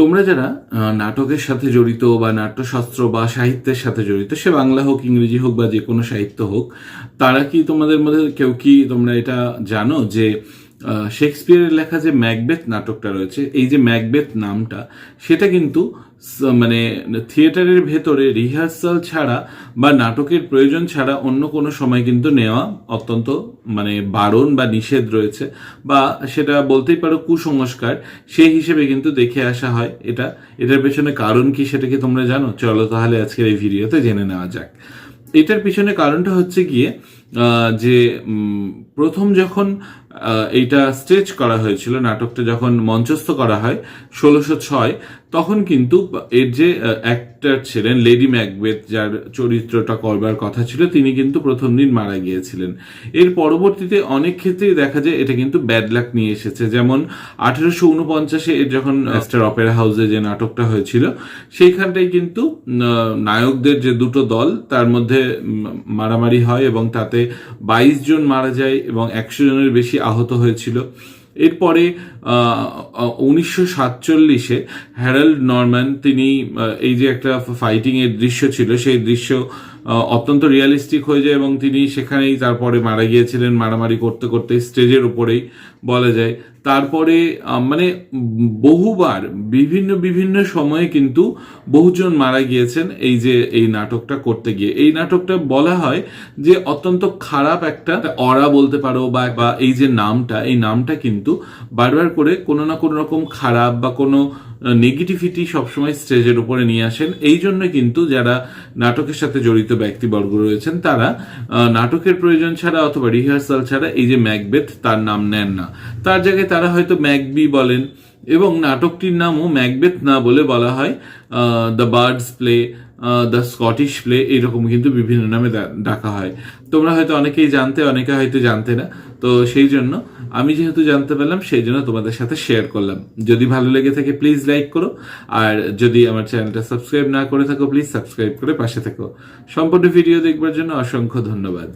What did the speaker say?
তোমরা যারা নাটকের সাথে জড়িত বা নাট্যশাস্ত্র বা সাহিত্যের সাথে জড়িত, সে বাংলা হোক, ইংরেজি হোক বা যে কোনো সাহিত্য হোক, তারা কি তোমাদের মধ্যে কেউ কি তোমরা এটা জানো যে শেক্সপিয়ারের লেখা যে ম্যাকবেথ নাটকটা রয়েছে, এই যে ম্যাকবেথ নামটা, সেটা কিন্তু মানে থিয়েটারের ভেতরে রিহার্সাল ছাড়া বা নাটকের প্রয়োজন ছাড়া অন্য কোনো সময় কিন্তু নেওয়া অত্যন্ত মানে বারণ বা নিষেধ রয়েছে বা সেটা বলতেই পারো কুসংস্কার, সেই হিসেবে কিন্তু দেখে আসা হয় এটা। এটার পেছনে কারণ কি সেটা কি তোমরা জানো? চলো তাহলে আজকের এই ভিডিওতে জেনে নেওয়া যাক। এটার পিছনে কারণটা হচ্ছে গিয়ে যে প্রথম যখন এইটা স্টেজ করা হয়েছিল, নাটকটা যখন মঞ্চস্থ করা হয়, ষোলোশো ছয়, তখন কিন্তু এর যে অ্যাক্টার ছিলেন লেডি ম্যাকবেথ যার চরিত্রটা করবার কথা ছিল, তিনি কিন্তু প্রথম দিন মারা গিয়েছিলেন। এর পরবর্তীতে অনেক ক্ষেত্রেই দেখা যায়, এটা কিন্তু ব্যাড লাক নিয়ে এসেছে। যেমন, আঠেরোশো উনপঞ্চাশে এর যখন স্টার অপেরা হাউসে যে নাটকটা হয়েছিল, সেইখানটাই কিন্তু নায়কদের যে দুটো দল, তার মধ্যে মারামারি হয় এবং তাতে বাইশ জন মারা যায় এবং একশো জনের বেশি আহত হয়েছিল। এরপরে উনিশশো সাতচল্লিশে হ্যারাল্ড নরম্যান তিনি এই যে একটা ফাইটিংয়ের দৃশ্য ছিল, সেই দৃশ্য অত্যন্ত রিয়ালিস্টিক হয়ে যায় এবং তিনি সেখানেই তারপরে মারা গিয়েছিলেন, মারামারি করতে করতে স্টেজের উপরেই বলা যায়। তারপরে মানে বহুবার, বিভিন্ন বিভিন্ন সময়ে কিন্তু বহুজন মারা গিয়েছেন এই যে, এই নাটকটা করতে গিয়ে। এই নাটকটা বলা হয় যে, অত্যন্ত খারাপ একটা অরা বলতে পারো বা বা এই যে নামটা, এই নামটা কিন্তু বারবার করে কোনো না কোনো রকম খারাপ বা কোনো নেগেটিভিটি সবসময় স্টেজের উপরে নিয়ে আসেন। এই জন্য কিন্তু যারা নাটকের সাথে জড়িত ব্যক্তিবর্গ রয়েছেন, তারা নাটকের প্রয়োজন ছাড়া অথবা রিহার্সাল ছাড়া এই যে ম্যাকবেথ তার নাম নেন না। তার জায়গায় তারা হয়তো ম্যাকবি বলেন এবং নাটকটির নামও ম্যাকবেথ না বলে বলা হয় the birds play the Scottish play এরকম কিন্তু বিভিন্ন নামে ডাকা হয়। তোমরা হয়তো অনেকেই জানতে, অনেকে হয়তো জানতে না। তো সেই জন্য আমি যেহেতু জানতে পারলাম, সেই জন্য তোমাদের সাথে শেয়ার করলাম। যদি ভালো লেগে থাকে প্লিজ লাইক করো। আর যদি আমার চ্যানেলটা সাবস্ক্রাইব না করে থাকো প্লিজ সাবস্ক্রাইব করে পাশে থেকো। সম্পূর্ণ ভিডিও দেখবার জন্য অসংখ্য ধন্যবাদ।